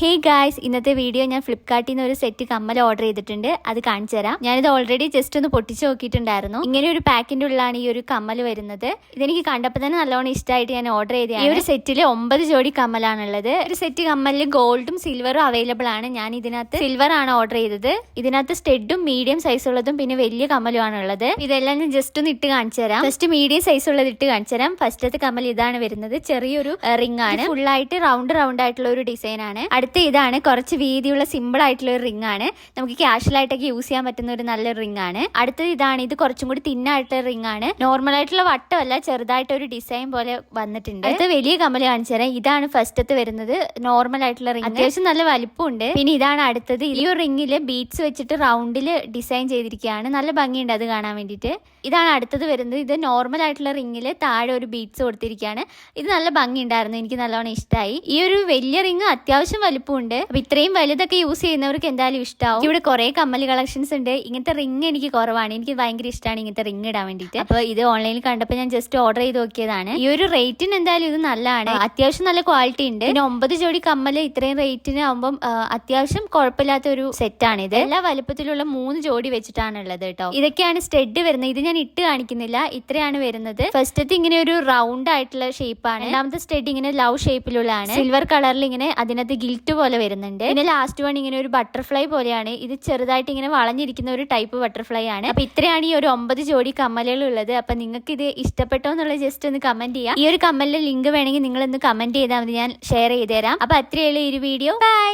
Hey guys ഇന്നത്തെ video ഞാൻ ഫ്ലിപ്കാർട്ടിൽ നിന്ന് ഒരു സെറ്റ് കമ്മൽ ഓർഡർ ചെയ്തിട്ടുണ്ട്. അത് കാണിച്ചു തരാം. ഞാനിത് ഓൾറെഡി ജസ്റ്റ് ഒന്ന് പൊട്ടിച്ച് നോക്കിയിട്ടുണ്ടായിരുന്നു. ഇങ്ങനെ ഒരു പാക്കിന്റെ ഉള്ളിലാണ് ഈ ഒരു കമ്മൽ വരുന്നത്. ഇതെനിക്ക് കണ്ടപ്പോൾ തന്നെ നല്ലോണം ഇഷ്ടമായിട്ട് ഞാൻ ഓർഡർ ചെയ്ത ഈ ഒരു സെറ്റിൽ ഒമ്പത് ജോഡി കമ്മലാണുള്ളത്. ഒരു സെറ്റ് കമ്മലിൽ ഗോൾഡും സിൽവറും അവൈലബിൾ ആണ്. ഞാൻ ഇതിനകത്ത് സിൽവർ ആണ് ഓർഡർ ചെയ്തത്. ഇതിനകത്ത് സ്റ്റെഡും മീഡിയം സൈസ് ഉള്ളതും പിന്നെ വലിയ കമ്മലും ആണുള്ളത് ഇതെല്ലാം ഞാൻ ജസ്റ്റ് ഒന്ന് ഇട്ട് കാണിച്ചു തരാം. ഫസ്റ്റ് മീഡിയം സൈസ് ഉള്ളത് ഇട്ട് കാണിച്ചു തരാം. ഫസ്റ്റത്തെ കമ്മൽ ഇതാണ് വരുന്നത്. ചെറിയൊരു റിംഗ് ആണ്. ഫുള്ളായിട്ട് റൗണ്ട് റൗണ്ട് ആയിട്ടുള്ള ഒരു ഡിസൈൻ ആണ്. ഇതാണ്. കുറച്ച് വീതിയുള്ള സിമ്പിൾ ആയിട്ടുള്ള ഒരു റിംഗ് ആണ്. നമുക്ക് ക്യാഷ്വൽ ആയിട്ടൊക്കെ യൂസ് ചെയ്യാൻ പറ്റുന്ന ഒരു നല്ലൊരു റിംഗ് ആണ്. അടുത്തത് ഇതാണ്. ഇത് കുറച്ചും കൂടി തിന്നായിട്ടുള്ള റിംഗ് ആണ്. നോർമൽ ആയിട്ടുള്ള വട്ടമല്ല ചെറുതായിട്ട് ഒരു ഡിസൈൻ പോലെ വന്നിട്ടുണ്ട്. അടുത്ത വലിയ കമ്മൽ കാണിച്ചു തരാം. ഇതാണ് ഫസ്റ്റത്ത് വരുന്നത്. നോർമൽ ആയിട്ടുള്ള റിംഗ് അത്യാവശ്യം നല്ല വലിപ്പമുണ്ട് പിന്നെ ഇതാണ് അടുത്തത്. ഈ ഒരു റിംഗിൽ ബീഡ്സ് വെച്ചിട്ട് റൗണ്ടിൽ ഡിസൈൻ ചെയ്തിരിക്കുകയാണ്. നല്ല ഭംഗിയുണ്ട് അത് കാണാൻ വേണ്ടിയിട്ട്. ഇതാണ് അടുത്തത് വരുന്നത്. ഇത് നോർമൽ ആയിട്ടുള്ള റിംഗിൽ താഴെ ഒരു ബീഡ്സ് കൊടുത്തിരിക്കുകയാണ്. ഇത് നല്ല ഭംഗിയുണ്ടായിരുന്നു. എനിക്ക് നല്ലോണം ഇഷ്ടമായി ഈ ഒരു വലിയ റിംഗ് അത്യാവശ്യം വലിപ്പമുണ്ട് അപ്പൊ ഇത്രയും വലുതൊക്കെ യൂസ് ചെയ്യുന്നവർക്ക് എന്തായാലും ഇഷ്ടമാവും ഇവിടെ കുറെ കമ്മൽ കളക്ഷൻസ് ഉണ്ട്. ഇങ്ങനത്തെ റിങ് എനിക്ക് കുറവാണ്. എനിക്ക് ഭയങ്കര ഇഷ്ടമാണ് ഇങ്ങനത്തെ റിങ് ഇടാൻ വേണ്ടിട്ട് അപ്പൊ ഇത് ഓൺലൈനിൽ കണ്ടപ്പോൾ ഞാൻ ജസ്റ്റ് ഓർഡർ ചെയ്ത് നോക്കിയതാണ്. ഈ ഒരു റേറ്റിന് എന്തായാലും ഇത് നല്ലതാണ്. അത്യാവശ്യം നല്ല ക്വാളിറ്റി ഉണ്ട്. പിന്നെ ഒമ്പത് ജോഡി കമ്മൽ ഇത്രയും റേറ്റിന് ആവുമ്പം അത്യാവശ്യം കുഴപ്പമില്ലാത്ത ഒരു സെറ്റാണ് ഇത്. എല്ലാ വലുപ്പത്തിലുള്ള മൂന്ന് ജോഡി വെച്ചിട്ടാണ് ഉള്ളത് കേട്ടോ ഇതൊക്കെയാണ് സ്റ്റെഡ് വരുന്നത്. ഇത് ഞാൻ ഇട്ട് കാണിക്കുന്നില്ല. ഇത്രയാണ് വരുന്നത്. ഫസ്റ്റത്തെ ഇങ്ങനെ ഒരു റൗണ്ട് ആയിട്ടുള്ള ഷേപ്പാണ് രണ്ടാമത്തെ സ്റ്റെഡ് ഇങ്ങനെ ലവ് ഷേപ്പിലുള്ളതാണ് സിൽവർ കളറിൽ ഇങ്ങനെ അതിനകത്ത് ഗിൽറ്റ് പോലെ വരുന്നുണ്ട്. പിന്നെ ലാസ്റ്റ് വൺ ഇങ്ങനെ ഒരു ബട്ടർഫ്ലൈ പോലെയാണ്. ഇത് ചെറുതായിട്ട് ഇങ്ങനെ വളഞ്ഞിരിക്കുന്ന ഒരു ടൈപ്പ് ബട്ടർഫ്ലൈ ആണ്. അപ്പൊ ഇത്രയാണ് ഈ ഒരു ഒമ്പത് ജോഡി കമ്മലുകൾ ഉള്ളത്. അപ്പൊ നിങ്ങൾക്ക് ഇത് ഇഷ്ടപ്പെട്ടോ എന്നുള്ളത് ജസ്റ്റ് ഒന്ന് കമന്റ് ചെയ്യാം. ഈ ഒരു കമ്മലിന്റെ ലിങ്ക് വേണമെങ്കിൽ നിങ്ങൾ ഒന്ന് കമന്റ് ചെയ്താൽ മതി. ഞാൻ ഷെയർ ചെയ്ത് തരാം അപ്പൊ അത്രയുള്ള ഈ വീഡിയോ ബൈ